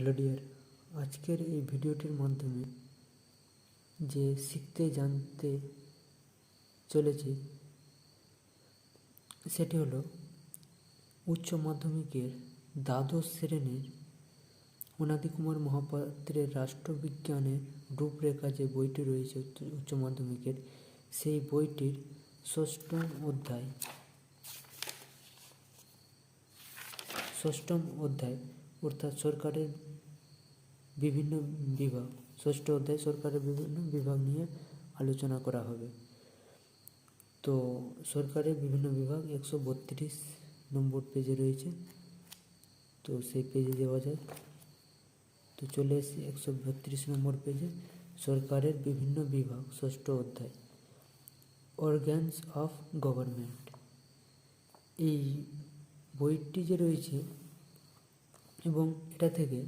Hello dear আজকের এই ভিডিওটির মাধ্যমে যে শিখতে জানতে চলেছি, সেটি হলো উচ্চ মাধ্যমিকের দ্বাদশ শ্রেণির অনাদি কুমার মহাপাত্রের রাষ্ট্রবিজ্ঞানের রূপরেখা যে বইটি রয়েছে উচ্চ- মাধ্যমিকের, সেই বইটির ষষ্ঠম অধ্যায় ষষ্ঠম অধ্যায় অর্থাৎ সরকারের বিভিন্ন বিভাগ, ষষ্ঠ অধ্যায় সরকারের বিভিন্ন বিভাগ নিয়ে আলোচনা করা হবে। তো সরকারের বিভিন্ন বিভাগ একশো বত্রিশ নম্বর পেজে রয়েছে। তো সেই পেজে যাওয়া যাক। তো চলে এসেছি একশো বত্রিশ নম্বর পেজে সরকারের বিভিন্ন বিভাগ, ষষ্ঠ অধ্যায়। অর্গ্যানস অফ গভর্নমেন্ট এই বইটি যে রয়েছে এবং এটা থেকে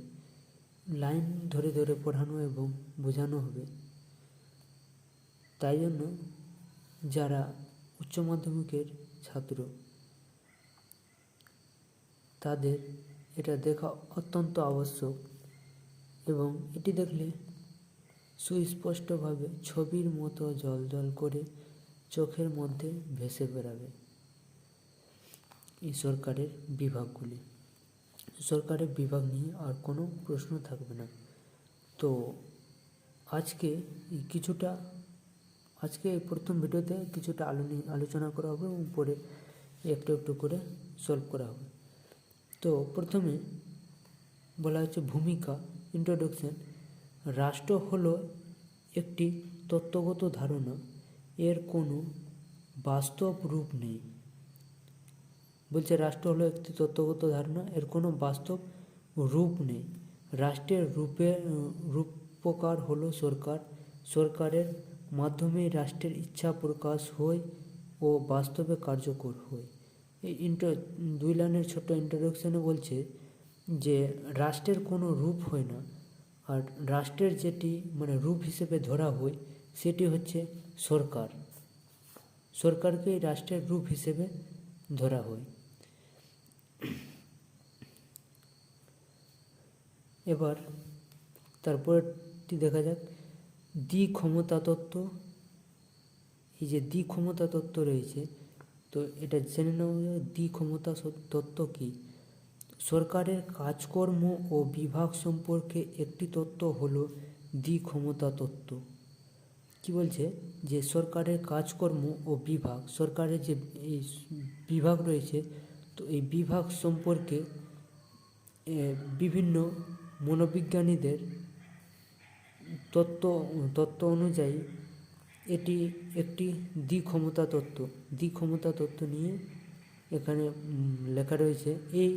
লাইন ধরে ধরে পড়ানো এবং বোঝানো হবে। তাই জন্য যারা উচ্চ মাধ্যমিকের ছাত্র, তাদের এটা দেখা অত্যন্ত আবশ্যক এবং এটি দেখলে সুস্পষ্টভাবে ছবির মতো জল জল করে চোখের মধ্যে ভেসে বেড়াবে। এই সরকারের বিভাগগুলি। সরকারের বিভাগ নিয়ে আর কোনো প্রশ্ন থাকবে না। তো আজকে কিছুটা, আজকে প্রথম ভিডিওতে কিছুটা আলো নিয়ে আলোচনা করা হবে এবং পরে একটু একটু করে সলভ করা হবে। তো প্রথমে বলা হচ্ছে ভূমিকা ইন্ট্রোডাকশন রাষ্ট্র হলো একটি তত্ত্বগত ধারণা। এর কোনো বাস্তব রূপ নেই। বলছে, রাষ্ট্র হলো একটি তত্ত্বগত ধারণা, এর কোনো বাস্তব রূপ নেই। রাষ্ট্রের রূপে রূপকার হলো সরকার। সরকারের মাধ্যমে রাষ্ট্রের ইচ্ছা প্রকাশ হয় ও বাস্তবে কার্যকর হয়। এই ইন্টো দুই লাইনের ছোট্ট ইন্ট্রোডাকশনে বলছে যে, রাষ্ট্রের কোনো রূপ হয় না। আর রাষ্ট্রের যেটি মানে রূপ হিসেবে ধরা হয়, সেটি হচ্ছে সরকার। সরকারকেই রাষ্ট্রের রূপ হিসেবে ধরা হয়। এবার তারপরটি দেখা যাক। দ্বি ক্ষমতা তত্ত্ব এই যে দ্বি ক্ষমতা তত্ত্ব রয়েছে, তো এটা জেনে নেওয়া দ্বি ক্ষমতা তত্ত্ব কী? সরকারের কাজকর্ম ও বিভাগ সম্পর্কে একটি তত্ত্ব হলো দ্বি ক্ষমতা তত্ত্ব কি বলছে? যে সরকারের কাজকর্ম ও বিভাগ, সরকারের যে এই বিভাগ রয়েছে, তো এই বিভাগ সম্পর্কে বিভিন্ন মনোবিজ্ঞানীদের তত্ত্ব তত্ত্ব অনুযায়ী এটি একটি দ্বিক্ষমতা তত্ত্ব। দ্বিক্ষমতা তত্ত্ব নিয়ে এখানে লেখা রয়েছে, এই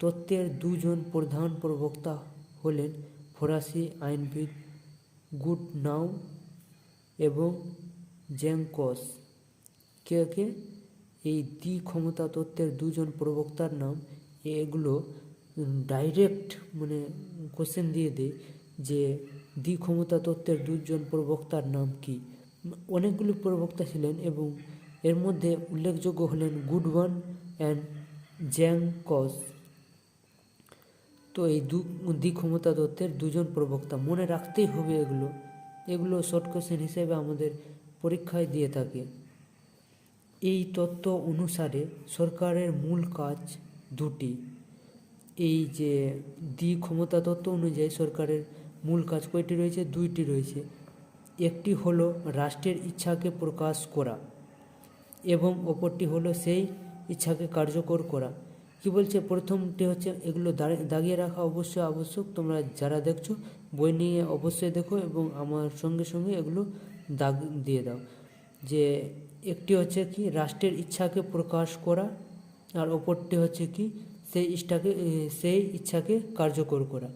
তত্ত্বের দুজন প্রধান প্রবক্তা হলেন ফরাসি আইনবিদ গুড নাও এবং জ্যাংকস কে কে? এই দ্বি ক্ষমতা তত্ত্বের দুজন প্রবক্তার নাম, এগুলো ডাইরেক্ট মানে কোশ্চেন দিয়ে দেয় যে দ্বি ক্ষমতা তত্ত্বের দুজন প্রবক্তার নাম কি? অনেকগুলি প্রবক্তা ছিলেন এবং এর মধ্যে উল্লেখযোগ্য হলেন গুডওয়ান অ্যান্ড জ্যাং কস তো এই দু, দ্বিক্ষমতা তত্ত্বের দুজন প্রবক্তা, মনে রাখতেই হবে এগুলো। এগুলো শর্ট কোশ্চেন হিসেবে আমাদের পরীক্ষায় দিয়ে থাকে। এই তত্ত্ব অনুসারে সরকারের মূল কাজ দুটি। এই যে দ্বি ক্ষমতা তত্ত্ব অনুযায়ী সরকারের মূল কাজ কয়টি রয়েছে? দুইটি রয়েছে। একটি হলো রাষ্ট্রের ইচ্ছাকে প্রকাশ করা এবং অপরটি হলো সেই ইচ্ছাকে কার্যকর করা। কি বলছে? প্রথমটি হচ্ছে এগুলো দাগিয়ে রাখা অবশ্যই আবশ্যক। তোমরা যারা দেখছ, বই নিয়ে অবশ্যই দেখো এবং আমার সঙ্গে সঙ্গে এগুলো দাগ দিয়ে দাও। যে একটি হচ্ছে কি? রাষ্ট্রের ইচ্ছাকে প্রকাশ করা আর অপরটি হচ্ছে কি? সেই ইচ্ছাকে সেই ইচ্ছাকে কার্যকর করা।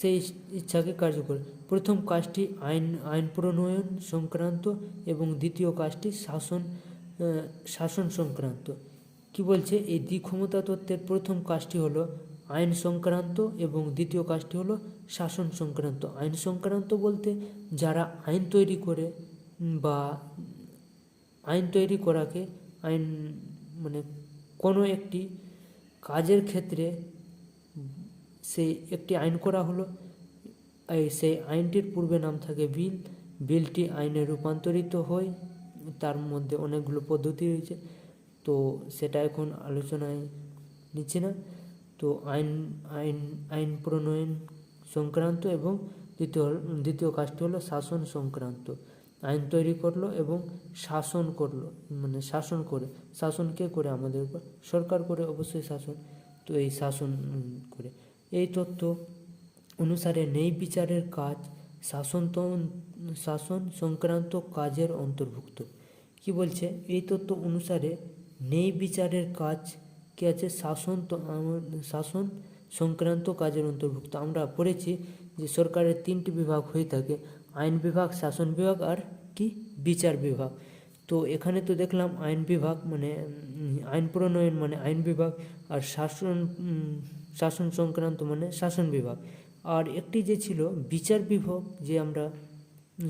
সেই ইচ্ছাকে কার্যকর। প্রথম কাজটি আইন আইন প্রণয়ন সংক্রান্ত এবং দ্বিতীয় কাজটি শাসন শাসন সংক্রান্ত। কি বলছে? এই দ্বিক্ষমতা তত্ত্বের প্রথম কাজটি হলো আইন সংক্রান্ত এবং দ্বিতীয় কাজটি হলো শাসন সংক্রান্ত। আইন সংক্রান্ত বলতে যারা আইন তৈরি করে বা আইন তৈরি করাকে আইন মানে কোনো একটি কাজের ক্ষেত্রে সেই একটি আইন করা হলো। এই সেই আইনটির পূর্বে নাম থাকে বিল। বিলটি আইনে রূপান্তরিত হয়। তার মধ্যে অনেকগুলো পদ্ধতি রয়েছে। তো সেটা এখন আলোচনায় নিচ্ছি না। তো আইন আইন আইন প্রণয়ন সংক্রান্ত এবং দ্বিতীয় দ্বিতীয় কাজটি হলো শাসন সংক্রান্ত। আইন তৈরি করল এবং শাসন করল মানে শাসন করে। শাসন কে করে আমাদের উপর? সরকার করে, অবশ্যই শাসন। তো এই শাসন করে। এই তথ্য অনুসারে নেই বিচারের কাজ শাসন শাসন সংক্রান্ত কাজের অন্তর্ভুক্ত। কি বলছে? এই তথ্য অনুসারে নেই বিচারের কাজ কি আছে? শাসন তো- শাসন সংক্রান্ত কাজের অন্তর্ভুক্ত। আমরা পড়েছি যে সরকারের তিনটি বিভাগ হয়ে থাকে। আইন বিভাগ, শাসন বিভাগ আর কি? বিচার বিভাগ। তো এখানে তো দেখলাম আইন বিভাগ মানে আইন প্রণয়ন মানে আইন বিভাগ আর শাসন শাসন সংক্রান্ত মানে শাসন বিভাগ। আর একটি যে ছিল বিচার বিভাগ যে আমরা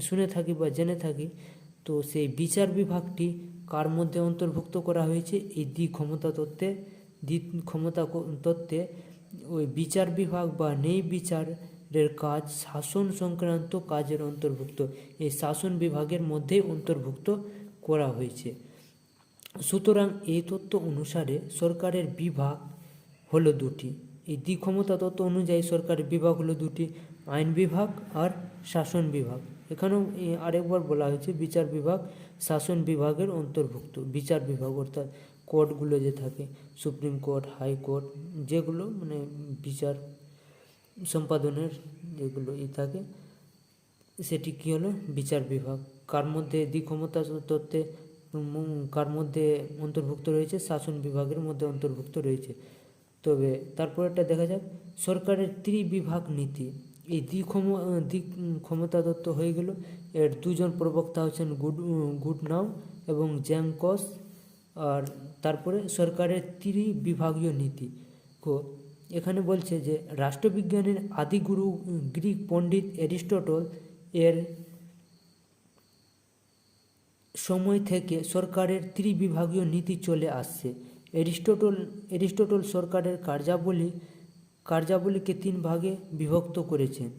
শুনে থাকি বা জেনে থাকি, তো সেই বিচার বিভাগটি কার মধ্যে অন্তর্ভুক্ত করা হয়েছে? এই দ্বি ক্ষমতা তত্ত্বে, দ্বি ক্ষমতা তত্ত্বে ওই বিচার বিভাগ বা নেই বিচারের কাজ শাসন সংক্রান্ত কাজের অন্তর্ভুক্ত। এই শাসন বিভাগের মধ্যেই অন্তর্ভুক্ত করা হয়েছে। সুতরাং এই তত্ত্ব অনুসারে সরকারের বিভাগ হলো দুটি। এই দ্বিক্ষমতা তত্ত্ব অনুযায়ী সরকারের বিভাগ হলো দুটি, আইন বিভাগ আর শাসন বিভাগ। এখানেও আরেকবার বলা হয়েছে, বিচার বিভাগ, শাসন বিভাগের অন্তর্ভুক্ত। বিচার বিভাগ অর্থাৎ কোর্টগুলো যে থাকে, সুপ্রিম কোর্ট, হাইকোর্ট, যেগুলো মানে বিচার সম্পাদনের যেগুলো ই থাকে, সেটি কী হলো? বিচার বিভাগ। কার মধ্যে দ্বিক্ষমতা তত্ত্বে কার মধ্যে অন্তর্ভুক্ত রয়েছে? শাসন বিভাগের মধ্যে অন্তর্ভুক্ত রয়েছে। তবে তারপরেরটা দেখা যাক। সরকারের ত্রিবিভাগ নীতি। এই দ্বিক্ষম দ্বি ক্ষমতা দত্ত হয়ে গেল। এর দুজন প্রবক্তা হচ্ছেন গুড গুড নাও এবং জ্যাংকস আর তারপরে সরকারের ত্রিবিভাগীয় নীতি। এখানে বলছে যে রাষ্ট্রবিজ্ঞানের আদিগুরু গ্রিক পণ্ডিত অ্যারিস্টটল এর সময় থেকে সরকারের ত্রিবিভাগীয় নীতি চলে আসছে। এরিস্টটল এরিস্টটল সরকারের কার্যাবলী, কার্যাবলীকে তিন ভাগে বিভক্ত করেছেন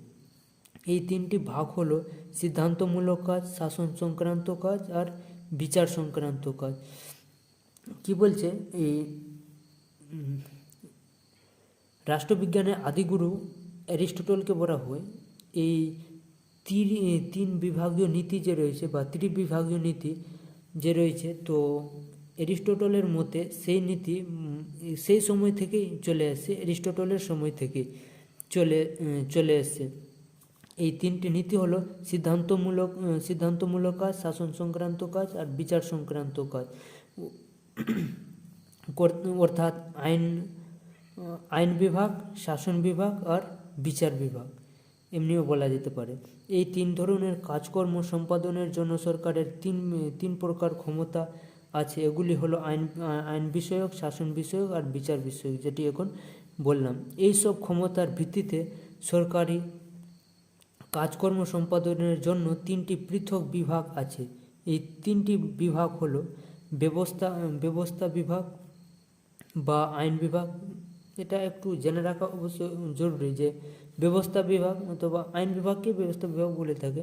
এই তিনটি ভাগ হলো সিদ্ধান্তমূলক কাজ, শাসন সংক্রান্ত কাজ আর বিচার সংক্রান্ত কাজ। কি বলছে? এই রাষ্ট্রবিজ্ঞানের আদিগুরু অ্যারিস্টটলকে বলা হয়। এই তিন বিভাগীয় নীতি যে রয়েছে বা ত্রিবিভাগীয় নীতি যে রয়েছে, তো অ্যারিস্টটলের মতে সেই নীতি সেই সময় থেকেই চলে আসছে অ্যারিস্টটলের সময় থেকে চলে চলে এসছে এই তিনটি নীতি হলো সিদ্ধান্তমূলক সিদ্ধান্তমূলক কাজ, শাসন সংক্রান্ত কাজ আর বিচার সংক্রান্ত কাজ। অর্থাৎ আইন আইন বিভাগ, শাসন বিভাগ আর বিচার বিভাগ। এমনিও বলা যেতে পারে। এই তিন ধরনের কাজকর্ম সম্পাদনের জন্য সরকারের তিন তিন প্রকার ক্ষমতা আছে। এগুলি হলো আইন আইন বিষয়ক, শাসন বিষয়ক আর বিচার বিষয়ক, যেটি এখন বললাম। এই সব ক্ষমতার ভিত্তিতে সরকারি কাজকর্ম সম্পাদনের জন্য তিনটি পৃথক বিভাগ আছে। এই তিনটি বিভাগ হলো ব্যবস্থা ব্যবস্থা বিভাগ বা আইন বিভাগ এটা একটু জেনে রাখা অবশ্য জরুরি যে ব্যবস্থা বিভাগ অথবা আইন বিভাগকে ব্যবস্থা বিভাগ বলে থাকে।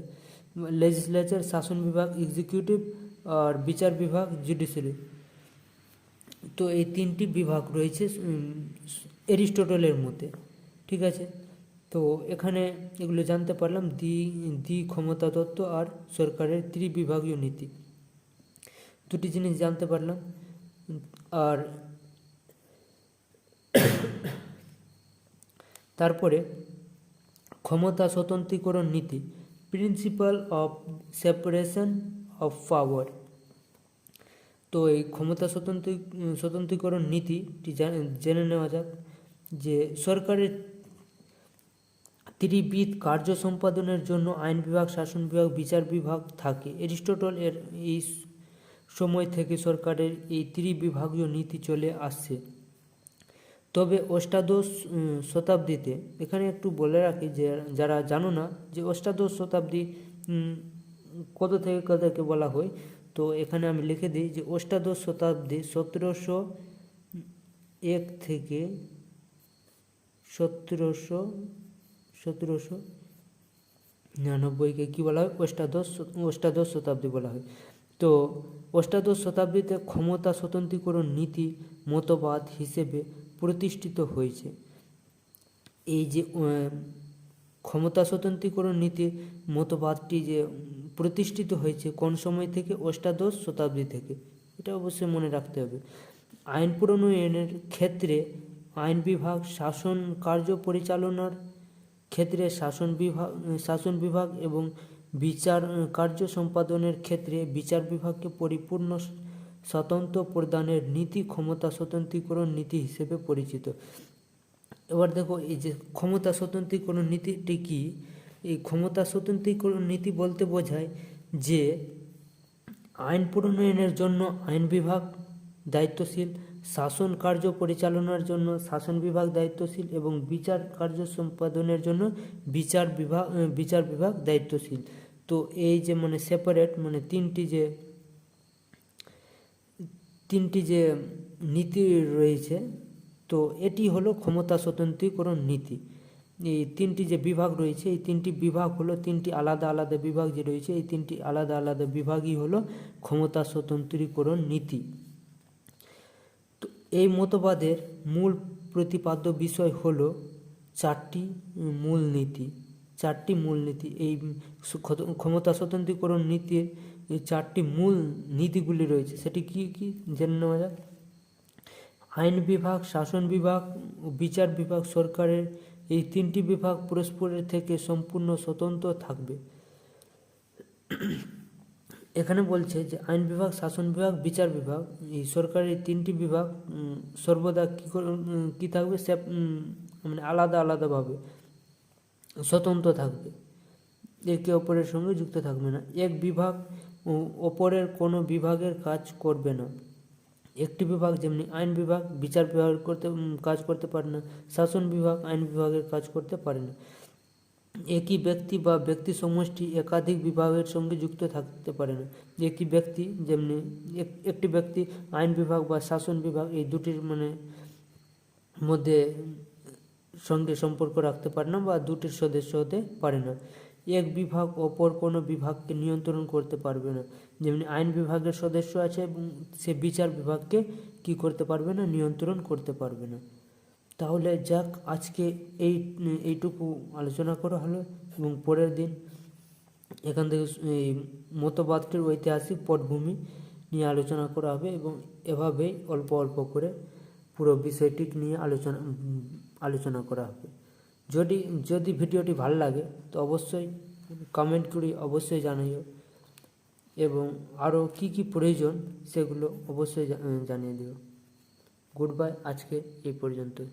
লেজিসলেচার শাসন বিভাগ এক্সিকিউটিভ আর বিচার বিভাগ জুডিশিয়ারি তো এই তিনটি বিভাগ রয়েছে উম, এরিস্টটলের মতে ঠিক আছে? তো এখানে এগুলো জানতে পারলাম দ্বি দ্বি ক্ষমতা তত্ত্ব আর সরকারের ত্রিবিভাগীয় নীতি। দুটি জিনিস জানতে পারলাম আর তারপরে ক্ষমতা স্বতন্ত্রীকরণ নীতি principle of separation of power তো এই ক্ষমতা স্বতন্ত্র, স্বতন্ত্রীকরণ নীতিটি জেনে নেওয়া যাক যে সরকারের ত্রিবিধ কার্য সম্পাদনের জন্য আইন বিভাগ, শাসন বিভাগ, বিচার বিভাগ থাকে। এরিস্টটল এর এই সময় থেকে সরকারের এই ত্রিবিভাগীয় নীতি চলে আসছে। তবে অষ্টাদশ শতাব্দীতে এখানে একটু বলে রাখি যে যারা জানো না যে অষ্টাদশ শতাব্দী কত থেকে কতকে বলা হয়, তো এখানে আমি লিখে দিই যে অষ্টাদশ শতাব্দী সতেরোশো এক থেকে সতেরোশো সতেরোশো নিরানব্বইকে কী বলা হয়? অষ্টাদশ অষ্টাদশ শতাব্দী বলা হয়। তো অষ্টাদশ শতাব্দীতে ক্ষমতা স্বতন্ত্রীকরণ নীতি মতবাদ হিসেবে প্রতিষ্ঠিত হয়েছে। এই যে ক্ষমতা স্বতন্ত্রীকরণ নীতি মতবাদটি যে প্রতিষ্ঠিত হয়েছে কোন সময় থেকে? অষ্টাদশ শতাব্দী থেকে। এটা অবশ্যই মনে রাখতে হবে। আইন প্রণয়নের ক্ষেত্রে আইন বিভাগ শাসন কার্য পরিচালনার ক্ষেত্রে শাসন বিভাগ শাসন বিভাগ এবং বিচার কার্য সম্পাদনের ক্ষেত্রে বিচার বিভাগকে পরিপূর্ণ স- স্বাতন্ত্র্য প্রদানের নীতি ক্ষমতা স্বতন্ত্রীকরণ নীতি হিসেবে পরিচিত। এবার দেখো, এই যে ক্ষমতা স্বতন্ত্রীকরণ নীতিটি কি? এই ক্ষমতা স্বতন্ত্রীকরণ নীতি বলতে বোঝায় যে আইন প্রণয়নের জন্য আইন বিভাগ দায়িত্বশীল, শাসন কার্য পরিচালনার জন্য শাসন বিভাগ দায়িত্বশীল এবং বিচার কার্য সম্পাদনের জন্য বিচার বিভাগ বিচার বিভাগ দায়িত্বশীল। তো এই যে মানে সেপারেট মানে তিনটি যে তিনটি যে নীতি রয়েছে, তো এটি হলো ক্ষমতা স্বতন্ত্রীকরণ নীতি। এই তিনটি যে বিভাগ রয়েছে, এই তিনটি বিভাগ হলো তিনটি আলাদা আলাদা বিভাগ যে রয়েছে, এই তিনটি আলাদা আলাদা বিভাগই হলো ক্ষমতা স্বতন্ত্রীকরণ নীতি। তো এই মতবাদের মূল প্রতিপাদ্য বিষয় হলো চারটি মূল নীতি চারটি মূল নীতি এই ক্ষমতা স্বতন্ত্রীকরণ নীতির এই চারটি মূল নীতিগুলি রয়েছে, সেটি কি কি? জেনে নেওয়া যাক। আইন বিভাগ, শাসন বিভাগ ও বিচার বিভাগ সরকারের এই তিনটি বিভাগ পরস্পরের থেকে সম্পূর্ণ স্বতন্ত্র থাকবে। এখানে বলছে যে আইন বিভাগ, শাসন বিভাগ, বিচার বিভাগ, এই সরকারের তিনটি বিভাগ সর্বদা কী কী থাকবে? সে মানে আলাদা আলাদাভাবে স্বতন্ত্র থাকবে। একে অপরের সঙ্গে যুক্ত থাকবে না। এক বিভাগ ও অপরের কোনো বিভাগের কাজ করবে না। একটি বিভাগ যেমনি আইন বিভাগ, বিচার বিভাগ করতে কাজ করতে পারে না, শাসন বিভাগ, আইন বিভাগের কাজ করতে পারে না। একই ব্যক্তি বা ব্যক্তি সমষ্টি একাধিক বিভাগের সঙ্গে যুক্ত থাকতে পারে না। একই ব্যক্তি যেমনি একটি ব্যক্তি আইন বিভাগ বা শাসন বিভাগ, এই দুটির মানে মধ্যে সঙ্গে সম্পর্ক রাখতে পারে না বা দুটির সদস্য হতে পারে না। এক বিভাগ অপর কোনো বিভাগকে নিয়ন্ত্রণ করতে পারবে না। যেমনি আইন বিভাগের সদস্য আছে এবং সে বিচার বিভাগকে কি করতে পারবে না, নিয়ন্ত্রণ করতে পারবে না। তাহলে যাক, আজকে এই, এইটুকু আলোচনা করা হলো এবং পরের দিন এখান থেকে এই মতবাদটির ঐতিহাসিক পটভূমি নিয়ে আলোচনা করা হবে এবং এভাবেই অল্প অল্প করে পুরো বিষয়টি নিয়ে আলোচনা আলোচনা করা হবে। যদি যদি ভিডিওটি ভালো লাগে, তো অবশ্যই কমেন্ট করে অবশ্যই জানাইও এবং আরও কি কি প্রয়োজন, সেগুলো অবশ্যই জানিয়ে দিও। গুড বাই আজকে এই পর্যন্তই।